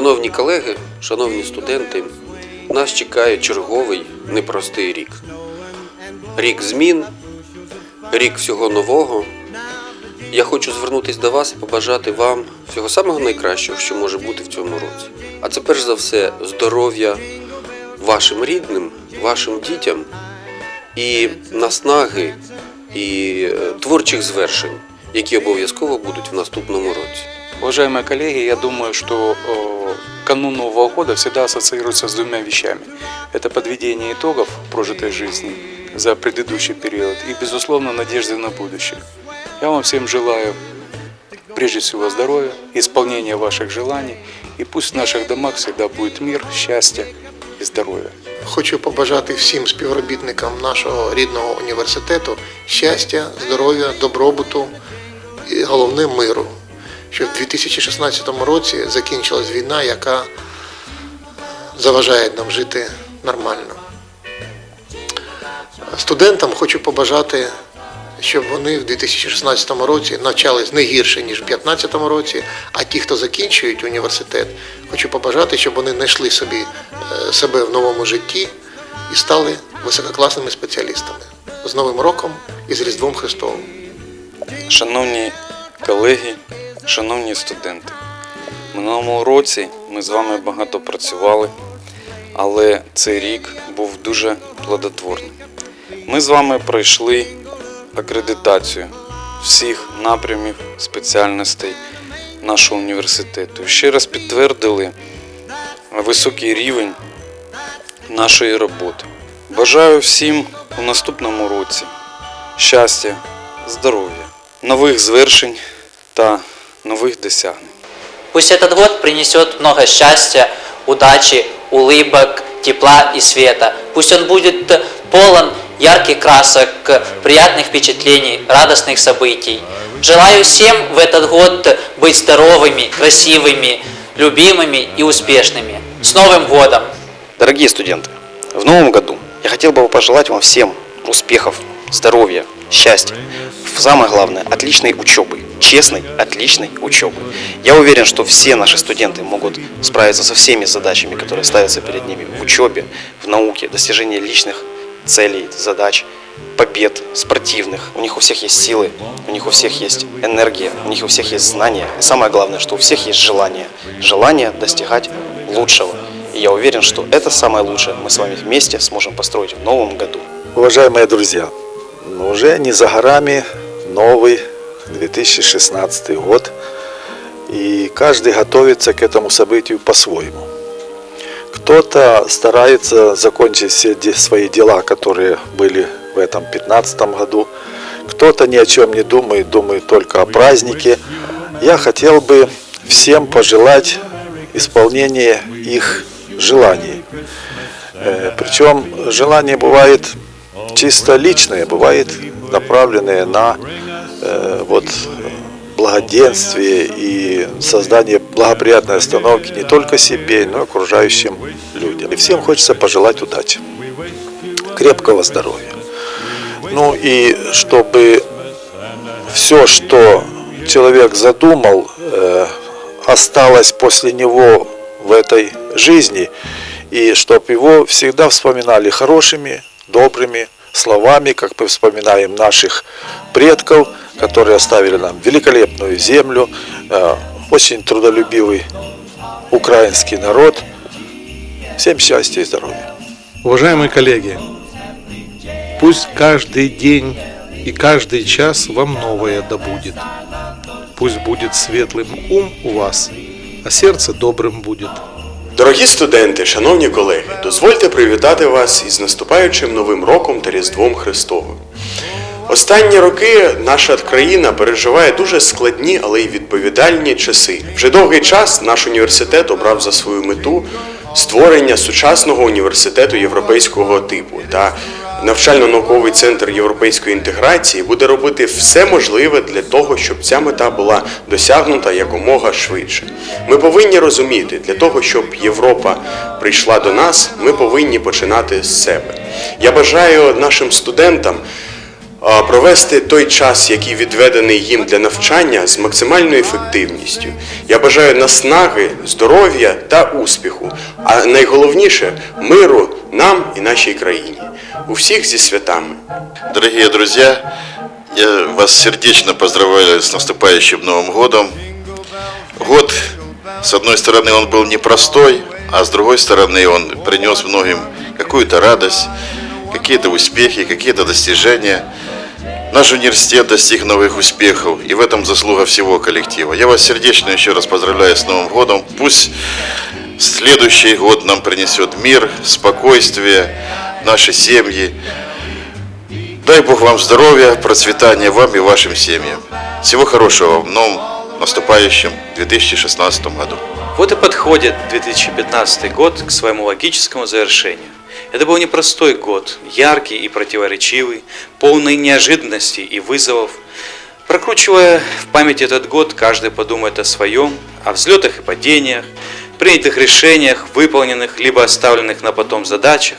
Шановні колеги, шановні студенти, нас чекає черговий непростий рік. Рік змін, рік всього нового. Я хочу звернутися до вас і побажати вам всього самого найкращого, що може бути в цьому році. А це перш за все здоров'я вашим рідним, вашим дітям і наснаги і е, творчих звершень, які обов'язково будуть в наступному році. Уважаемые коллеги, я думаю, что э, канун Нового года всегда ассоциируется с двумя вещами. Это подведение итогов прожитой жизни за предыдущий период и, безусловно, надежды на будущее. Я вам всем желаю, прежде всего, здоровья, исполнения ваших желаний, и пусть в наших домах всегда будет мир, счастье и здоровье. Хочу побажати всім співробітникам нашого рідного університету щастя, здоров'я, добробуту і головне миру. Щоб в 2016 році закінчилась війна, яка заважає нам жити нормально. Студентам хочу побажати, щоб вони в 2016 році навчались не гірше, ніж в 2015 році, а ті, хто закінчують університет, хочу побажати, щоб вони знайшли собі е, себе в новому житті і стали висококласними спеціалістами. З Новим роком і з Різдвом Христовим! Шановні колеги, шановні студенти, минулому році ми з вами багато працювали, але цей рік був дуже плодотворним. Ми з вами пройшли акредитацію всіх напрямів спеціальностей нашого університету. Ще раз підтвердили високий рівень нашої роботи. Бажаю всім у наступному році щастя, здоров'я, нових звершень та нових досягнень. Пусть этот год принесет много счастья, удачи, улыбок, тепла и света. Пусть он будет полон ярких красок, приятных впечатлений, радостных событий. Желаю всем в этот год быть здоровыми, красивыми, любимыми и успешными. С Новым годом! Дорогие студенты, в новом году я хотел бы пожелать вам всем успехов, здоровья, счастья. Самое главное, отличной учебы, честной, отличной учебы. Я уверен, что все наши студенты могут справиться со всеми задачами, которые ставятся перед ними в учебе, в науке, достижении личных целей, задач, побед спортивных. У них у всех есть силы, у них у всех есть энергия, у них у всех есть знания. И самое главное, что у всех есть желание. Желание достигать лучшего. И я уверен, что это самое лучшее мы с вами вместе сможем построить в новом году. Уважаемые друзья, ну, уже не за горами новый 2016 год, и каждый готовится к этому событию по-своему. Кто-то старается закончить все свои дела, которые были в этом 2015 году, кто-то ни о чем не думает, думает только о празднике. Я хотел бы всем пожелать исполнения их желаний. Э, Причем желания бывает чисто личные, бывает направленные на вот, благоденствие и создание благоприятной остановки не только себе, но и окружающим людям. И всем хочется пожелать удачи, крепкого здоровья. Ну и чтобы все, что человек задумал, э, осталось после него в этой жизни, и чтобы его всегда вспоминали хорошими, добрыми словами, как мы вспоминаем наших предков, которые оставили нам великолепную землю, э, очень трудолюбивый украинский народ. Всем счастья и здоровья. Уважаемые коллеги, пусть каждый день и каждый час вам новое добудет. Пусть будет светлым ум у вас, а сердце добрым будет. Дорогі студенти, шановні колеги, дозвольте привітати вас із наступаючим Новим роком та Різдвом Христовим. Останні роки наша країна переживає дуже складні, але й відповідальні часи. Вже довгий час наш університет обрав за свою мету створення сучасного університету європейського типу та навчально-науковий центр європейської інтеграції буде робити все можливе для того, щоб ця мета була досягнута якомога швидше. Ми повинні розуміти, для того, щоб Європа прийшла до нас, ми повинні починати з себе. Я бажаю нашим студентам провести той час, який відведений їм для навчання, з максимальною ефективністю. Я бажаю наснаги, здоров'я та успіху, а найголовніше миру нам і нашій країні. У всіх зі святами. Дорогие друзья, я вас сердечно поздравляю с наступающим Новым годом. Год, с одной стороны, он был непростой, а с другой стороны, он принес многим какую-то радость, Какие-то успехи, какие-то достижения. Наш университет достиг новых успехов, и в этом заслуга всего коллектива. Я вас сердечно еще раз поздравляю с Новым годом. Пусть следующий год нам принесет мир, спокойствие, наши семьи. Дай Бог вам здоровья, процветания вам и вашим семьям. Всего хорошего в новом наступающем 2016 году. Вот и подходит 2015 год к своему логическому завершению. Это был непростой год, яркий и противоречивый, полный неожиданностей и вызовов. Прокручивая в память этот год, каждый подумает о своем, о взлетах и падениях, принятых решениях, выполненных либо оставленных на потом задачах.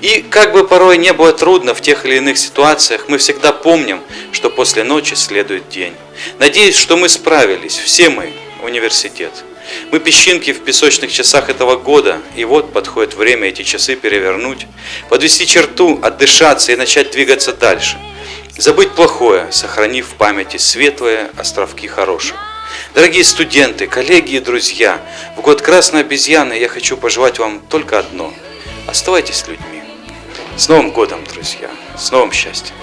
И как бы порой не было трудно в тех или иных ситуациях, мы всегда помним, что после ночи следует день. Надеюсь, что мы справились, все мы, университет. Мы песчинки в песочных часах этого года, и вот подходит время эти часы перевернуть, подвести черту, отдышаться и начать двигаться дальше. Забыть плохое, сохранив в памяти светлые островки хорошего. Дорогие студенты, коллеги и друзья, в год красной обезьяны я хочу пожелать вам только одно. Оставайтесь людьми. С Новым годом, друзья! С новым счастьем!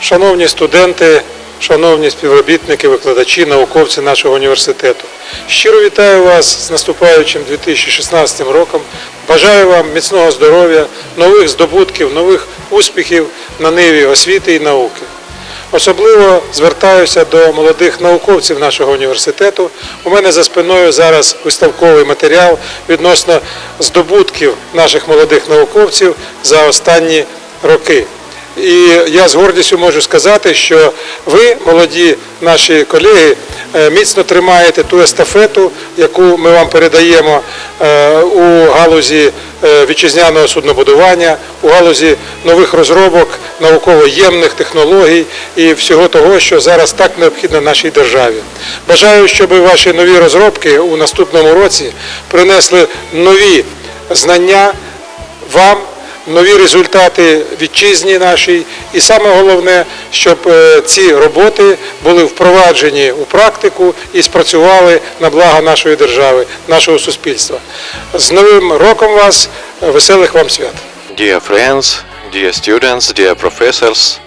Шановні студенти, шановні співробітники, викладачі, науковці нашого університету, щиро вітаю вас з наступаючим 2016 роком. Бажаю вам міцного здоров'я, нових здобутків, нових успіхів на ниві освіти і науки. Особливо звертаюся до молодих науковців нашого університету. У мене за спиною зараз виставковий матеріал відносно здобутків наших молодих науковців за останні роки. І я з гордістю можу сказати, що ви, молоді наші колеги, е, міцно тримаєте ту естафету, яку ми вам передаємо е, у галузі е, вітчизняного суднобудування, у галузі нових розробок, науково-ємних технологій і всього того, що зараз так необхідно нашій державі. Бажаю, щоб ваші нові розробки у наступному році принесли нові знання вам нові результати вітчизні нашій, і саме головне, щоб е, ці роботи були впроваджені у практику і спрацювали на благо нашої держави, нашого суспільства. З новим роком вас, веселих вам свят! Dear friends, dear students, dear professors,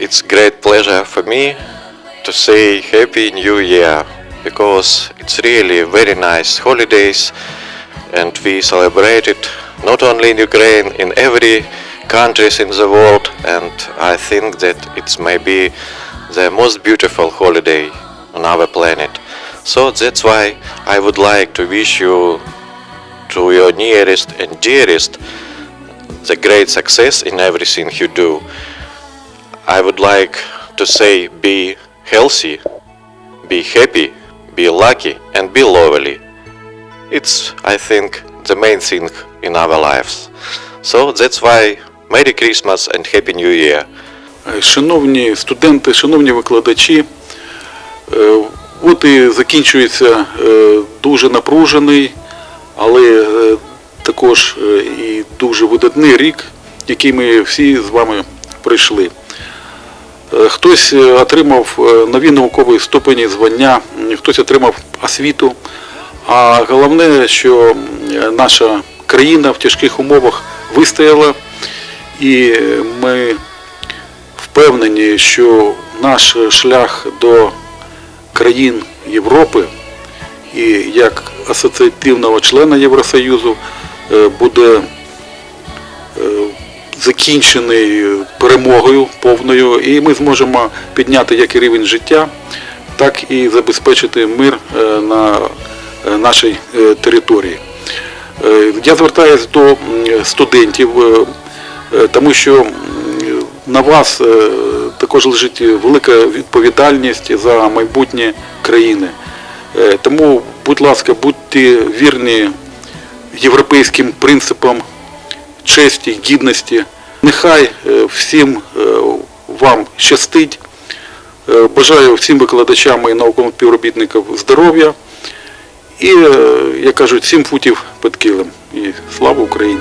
it's great pleasure for me to say Happy New Year because it's really very nice holidays and we celebrate it not only in Ukraine, in every countries in the world and I think that it's maybe the most beautiful holiday on our planet. So that's why I would like to wish you to your nearest and dearest the great success in everything you do. I would like to say be healthy, be happy, be lucky, and be lovely. It's, I think, the main thing in our lives. So that's why Merry Christmas and Happy New Year. Е, Шановні студенти, шановні викладачі, е, от і закінчується е, дуже напружений, але також і дуже видатний рік, який ми всі з вами пройшли. Е, Хтось отримав нові наукові ступені звання, хтось отримав освіту. А головне, що наша країна в тяжких умовах вистояла, і ми впевнені, що наш шлях до країн Європи і як асоціативного члена Євросоюзу е, буде е, закінчений перемогою повною, і ми зможемо підняти як і рівень життя, так і забезпечити мир е, на нашій території. Е, Я звертаюся до студентів, е, е, тому що на вас також лежить велика відповідальність за майбутнє країни. Тому, будь ласка, будьте вірні європейським принципам честі, гідності. Нехай всім вам щастить. Бажаю всім викладачам і науковим співробітникам здоров'я і, е, як кажуть, сім футів під килим. І слава Україні!